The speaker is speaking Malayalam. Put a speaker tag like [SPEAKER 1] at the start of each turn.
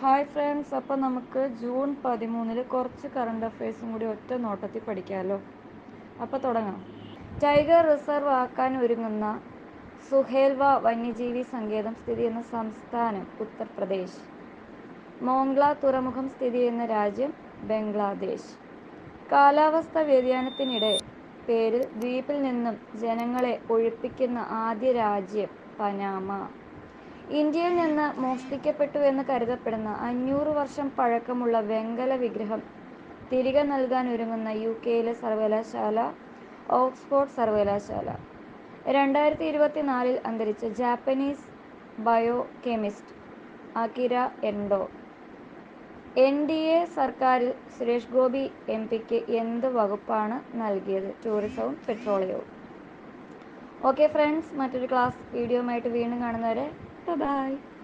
[SPEAKER 1] ഹായ് ഫ്രണ്ട്സ് അപ്പോൾ നമുക്ക് ജൂൺ പതിമൂന്നിൽ കുറച്ച് കറണ്ട് അഫയേഴ്സും കൂടി ഒറ്റ നോട്ടത്തിൽ പഠിക്കാമല്ലോ അപ്പോൾ തുടങ്ങാം. ടൈഗർ റിസർവ് ആക്കാൻ ഒരുങ്ങുന്ന സുഹേൽവ വന്യജീവി സങ്കേതം സ്ഥിതി ചെയ്യുന്ന സംസ്ഥാനം ഉത്തർപ്രദേശ്. മോംഗ്ല തുറമുഖം സ്ഥിതി ചെയ്യുന്ന രാജ്യം ബംഗ്ലാദേശ്. കാലാവസ്ഥ വ്യതിയാനത്തിനിടെ പേരിൽ ദ്വീപിൽ നിന്നും ജനങ്ങളെ ഒഴിപ്പിക്കുന്ന ആദ്യ രാജ്യം പനാമ. ഇന്ത്യയിൽ നിന്ന് മോഷ്ടിക്കപ്പെട്ടു എന്ന് കരുതപ്പെടുന്ന അഞ്ഞൂറ് വർഷം പഴക്കമുള്ള വെങ്കല വിഗ്രഹം തിരികെ നൽകാൻ ഒരുങ്ങുന്ന യു കെയിലെ സർവകലാശാല ഓക്സ്ഫോർഡ് സർവകലാശാല. രണ്ടായിരത്തി ഇരുപത്തിനാലിൽ അന്തരിച്ച Japanese biochemist Akira Endo. N D A സർക്കാരിൽ സുരേഷ് ഗോപി എം പിക്ക് എന്ത് വകുപ്പാണ് നൽകിയത്? ടൂറിസവും പെട്രോളിയവും ഓക്കെ ഫ്രണ്ട്സ് മറ്റൊരു ക്ലാസ് വീഡിയോയുമായിട്ട് വീണ്ടും കാണുന്നവരെ Bye-bye.